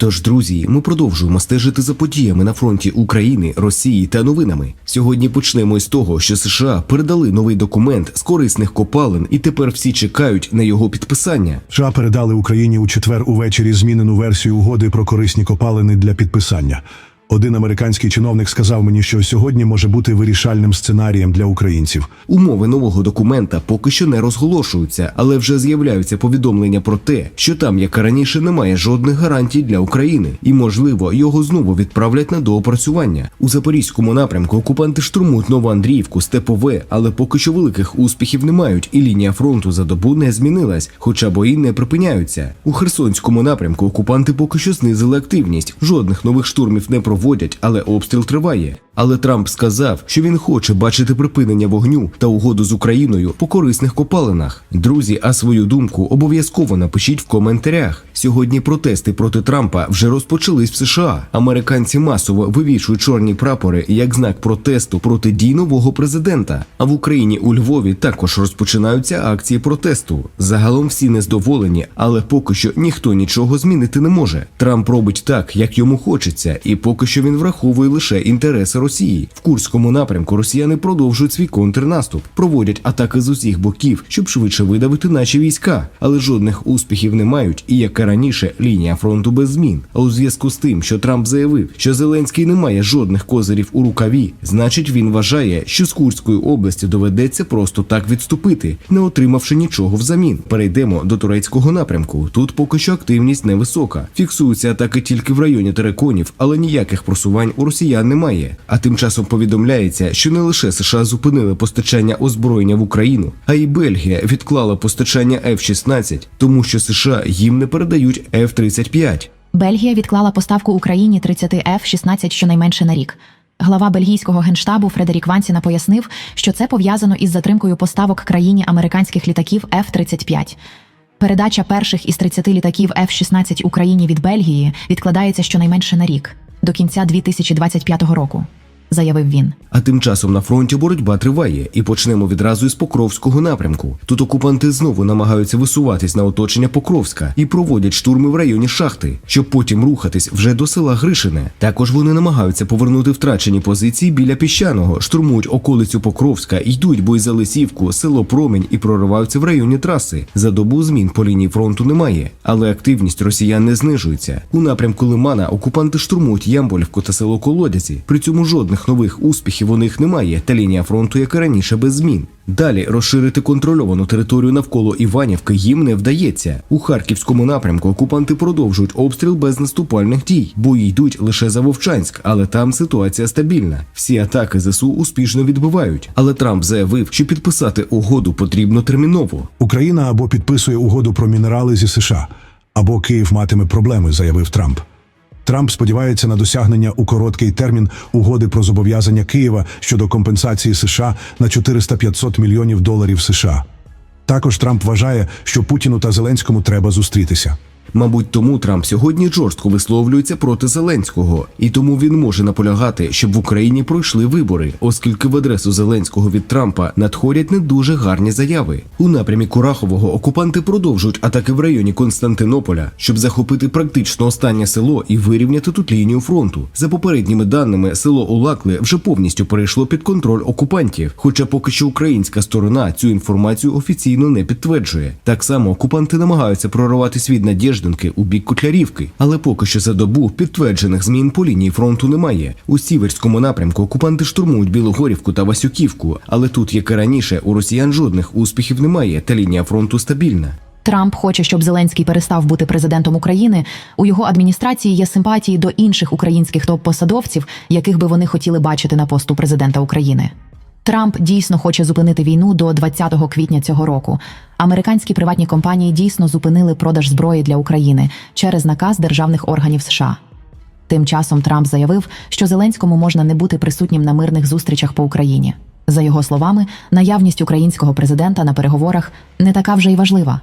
Тож, друзі, ми продовжуємо стежити за подіями на фронті України, Росії та новинами. Сьогодні почнемо із того, що США передали новий документ з корисних копалин, і тепер всі чекають на його підписання. США передали Україні у четвер увечері змінену версію угоди про корисні копалини для підписання. Один американський чиновник сказав мені, що сьогодні може бути вирішальним сценарієм для українців. Умови нового документа поки що не розголошуються, але вже з'являються повідомлення про те, що там, як і раніше, немає жодних гарантій для України, і можливо його знову відправлять на доопрацювання. У запорізькому напрямку окупанти штурмують Новоандріївку, Степове, але поки що великих успіхів не мають, і лінія фронту за добу не змінилась, хоча бої не припиняються. У Херсонському напрямку окупанти поки що знизили активність. Жодних нових штурмів не проводять, але обстріл триває. Але Трамп сказав, що він хоче бачити припинення вогню та угоду з Україною по корисних копалинах. Друзі, а свою думку обов'язково напишіть в коментарях. Сьогодні протести проти Трампа вже розпочались в США. Американці масово вивішують чорні прапори як знак протесту проти дій нового президента. А в Україні у Львові також розпочинаються акції протесту. Загалом всі незадоволені, але поки що ніхто нічого змінити не може. Трамп робить так, як йому хочеться, і поки що він враховує лише інтереси Росії. В Курському напрямку росіяни продовжують свій контрнаступ, проводять атаки з усіх боків, щоб швидше видавити наші війська, але жодних успіхів не мають. І як і раніше, лінія фронту без змін. А у зв'язку з тим, що Трамп заявив, що Зеленський не має жодних козирів у рукаві, значить він вважає, що з Курської області доведеться просто так відступити, не отримавши нічого взамін. Перейдемо до турецького напрямку. Тут поки що активність невисока. Фіксуються атаки тільки в районі тереконів, але ніяких просувань у росіян немає. А тим часом повідомляється, що не лише США зупинили постачання озброєння в Україну, а й Бельгія відклала постачання F-16, тому що США їм не передають F-35. Бельгія відклала поставку Україні 30 F-16 щонайменше на рік. Глава бельгійського генштабу Фредерік Ванціна пояснив, що це пов'язано із затримкою поставок країні американських літаків F-35. Передача перших із 30 літаків F-16 Україні від Бельгії відкладається щонайменше на рік до кінця 2025 року, заявив він. А тим часом на фронті боротьба триває, і почнемо відразу із Покровського напрямку. Тут окупанти знову намагаються висуватись на оточення Покровська і проводять штурми в районі шахти, щоб потім рухатись вже до села Гришине. Також вони намагаються повернути втрачені позиції біля піщаного, штурмують околицю Покровська, йдуть бой за Лисівку, село Промінь і прориваються в районі траси. За добу змін по лінії фронту немає, але активність росіян не знижується. У напрямку Лимана окупанти штурмують Ямболівку та село Колодязі. При цьому жодних нових успіхів у них немає, та лінія фронту, як і раніше, без змін. Далі розширити контрольовану територію навколо Іванівки їм не вдається. У харківському напрямку окупанти продовжують обстріл без наступальних дій. Бої йдуть лише за Вовчанськ, але там ситуація стабільна. Всі атаки ЗСУ успішно відбивають. Але Трамп заявив, що підписати угоду потрібно терміново. Україна або підписує угоду про мінерали зі США, або Київ матиме проблеми, заявив Трамп. Трамп сподівається на досягнення у короткий термін угоди про зобов'язання Києва щодо компенсації США на 400-500 мільйонів доларів США. Також Трамп вважає, що Путіну та Зеленському треба зустрітися. Мабуть, тому Трамп сьогодні жорстко висловлюється проти Зеленського, і тому він може наполягати, щоб в Україні пройшли вибори, оскільки в адресу Зеленського від Трампа надходять не дуже гарні заяви. У напрямі Курахового окупанти продовжують атаки в районі Константинополя, щоб захопити практично останнє село і вирівняти тут лінію фронту. За попередніми даними, село Улакли вже повністю перейшло під контроль окупантів. Хоча поки що українська сторона цю інформацію офіційно не підтверджує. Так само окупанти намагаються прорвати світ Надєждинки у бік Котлярівки, але поки що за добу підтверджених змін по лінії фронту немає. У сіверському напрямку окупанти штурмують Білогорівку та Васюківку, але тут, як і раніше, у росіян жодних успіхів немає, та лінія фронту стабільна. Трамп хоче, щоб Зеленський перестав бути президентом України. У його адміністрації є симпатії до інших українських топ-посадовців, яких би вони хотіли бачити на посту президента України. Трамп дійсно хоче зупинити війну до 20 квітня цього року. Американські приватні компанії дійсно зупинили продаж зброї для України через наказ державних органів США. Тим часом Трамп заявив, що Зеленському можна не бути присутнім на мирних зустрічах по Україні. За його словами, наявність українського президента на переговорах не така вже й важлива.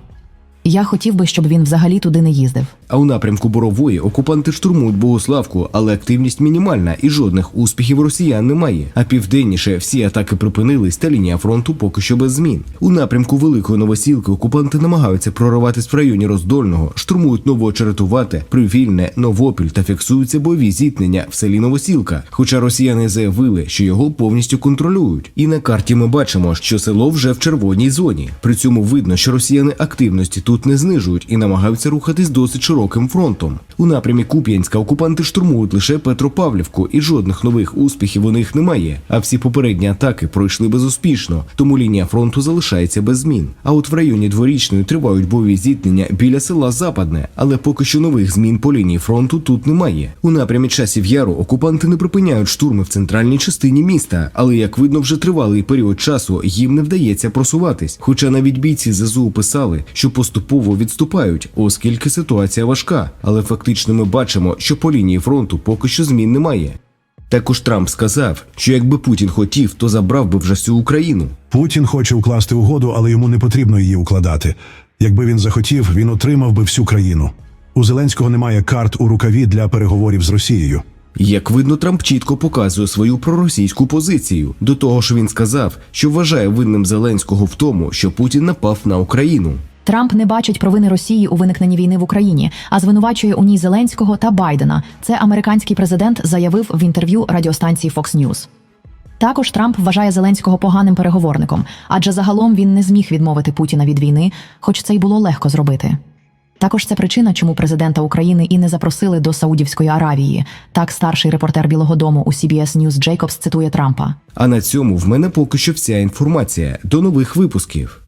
Я хотів би, щоб він взагалі туди не їздив. А у напрямку Борової окупанти штурмують Богославку, але активність мінімальна і жодних успіхів росіян немає. А південніше всі атаки припинились, та лінія фронту поки що без змін. У напрямку Великої Новосілки окупанти намагаються прориватись в районі Роздольного, штурмують Новоочеретувате, Привільне, Новопіль та фіксуються бойові зіткнення в селі Новосілка. Хоча росіяни заявили, що його повністю контролюють. І на карті ми бачимо, що село вже в червоній зоні. При цьому видно, що росіяни активності тут не знижують і намагаються рухатись досить широким фронтом. У напрямі Куп'янська окупанти штурмують лише Петропавлівку, і жодних нових успіхів у них немає. А всі попередні атаки пройшли безуспішно, тому лінія фронту залишається без змін. А от в районі дворічної тривають бойові зіткнення біля села Западне, але поки що нових змін по лінії фронту тут немає. У напрямі часів яру окупанти не припиняють штурми в центральній частині міста, але як видно, вже тривалий період часу їм не вдається просуватись. Хоча навіть бійці ЗСУ писали, що поступово відступають, оскільки ситуація важка. Але фактично ми бачимо, що по лінії фронту поки що змін немає. Також Трамп сказав, що якби Путін хотів, то забрав би вже всю Україну. Путін хоче укласти угоду, але йому не потрібно її укладати. Якби він захотів, він отримав би всю країну. У Зеленського немає карт у рукаві для переговорів з Росією. Як видно, Трамп чітко показує свою проросійську позицію. До того ж, він сказав, що вважає винним Зеленського в тому, що Путін напав на Україну. Трамп не бачить провини Росії у виникненні війни в Україні, а звинувачує у ній Зеленського та Байдена. Це американський президент заявив в інтерв'ю радіостанції Fox News. Також Трамп вважає Зеленського поганим переговорником, адже загалом він не зміг відмовити Путіна від війни, хоч це й було легко зробити. Також це причина, чому президента України і не запросили до Саудівської Аравії. Так старший репортер Білого Дому у CBS News Джейкобс цитує Трампа. А на цьому в мене поки що вся інформація. До нових випусків.